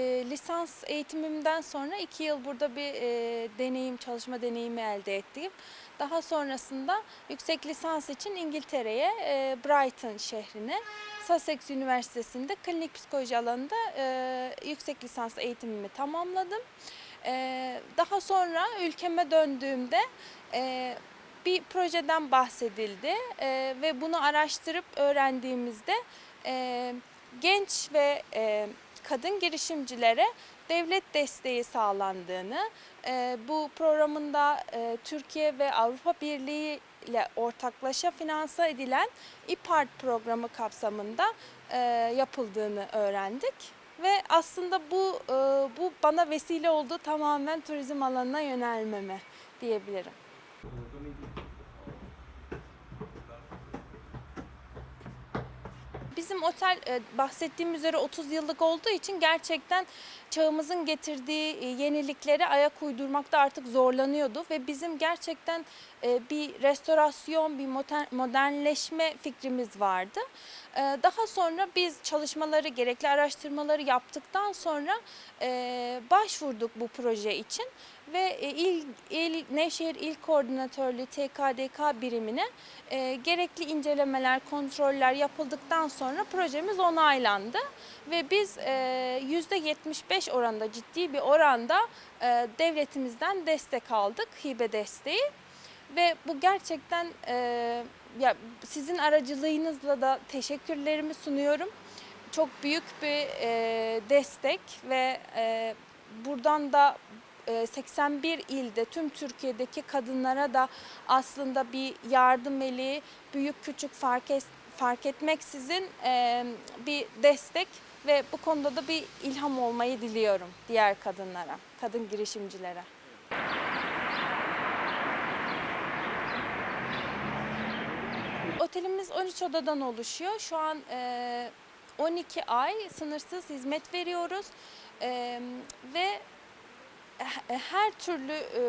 Ee, lisans eğitimimden sonra iki yıl burada bir e, deneyim, çalışma deneyimi elde ettim. Daha sonrasında yüksek lisans için İngiltere'ye, e, Brighton şehrine, Sussex Üniversitesi'nde klinik psikoloji alanında e, yüksek lisans eğitimimi tamamladım. E, daha sonra ülkeme döndüğümde e, bir projeden bahsedildi e, ve bunu araştırıp öğrendiğimizde e, genç ve e, kadın girişimcilere devlet desteği sağlandığını, e, bu programında e, Türkiye ve Avrupa Birliği ile ortaklaşa finanse edilen İPART programı kapsamında e, yapıldığını öğrendik. Ve aslında bu e, bu bana vesile oldu tamamen turizm alanına yönelmeme diyebilirim. Bizim otel e, bahsettiğim üzere 30 yıllık olduğu için gerçekten çağımızın getirdiği e, yeniliklere ayak uydurmakta artık zorlanıyordu ve bizim gerçekten e, bir restorasyon, bir moder- modernleşme fikrimiz vardı. Daha sonra biz çalışmaları, gerekli araştırmaları yaptıktan sonra başvurduk bu proje için ve e, il, il Nevşehir İl Koordinatörlüğü TKDK birimine e, gerekli incelemeler, kontroller yapıldıktan sonra projemiz onaylandı ve biz e, %75 oranda ciddi bir oranda e, devletimizden destek aldık, hibe desteği ve bu gerçekten e, ya sizin aracılığınızla da teşekkürlerimi sunuyorum. Çok büyük bir e, destek ve e, buradan da 81 ilde tüm Türkiye'deki kadınlara da aslında bir yardım eli büyük küçük fark, es, fark etmeksizin e, bir destek ve bu konuda da bir ilham olmayı diliyorum diğer kadınlara, kadın girişimcilere. Otelimiz 13 odadan oluşuyor. Şu an e, 12 ay sınırsız hizmet veriyoruz E, ve her türlü e,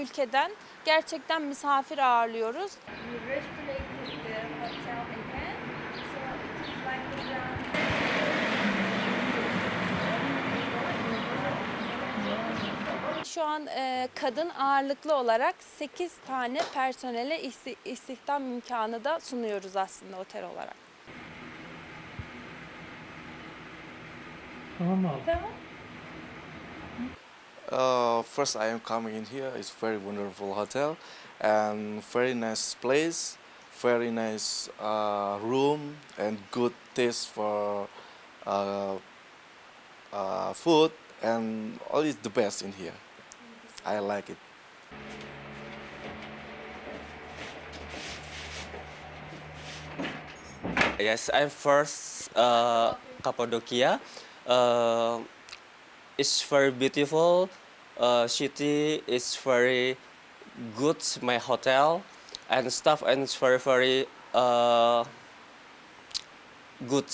ülkeden gerçekten misafir ağırlıyoruz. Şu an e, kadın ağırlıklı olarak 8 tane personele isti- istihdam imkanı da sunuyoruz aslında otel olarak. Tamam mı? Tamam. Uh, first, I am coming in here. It's very wonderful hotel and very nice place, very nice uh, room and good taste for uh, uh, food and all is the best in here. I like it. Yes, I'm first uh, Cappadocia. Uh, it's very beautiful. Uh, city is very good. My hotel and stuff and it's very very uh, good.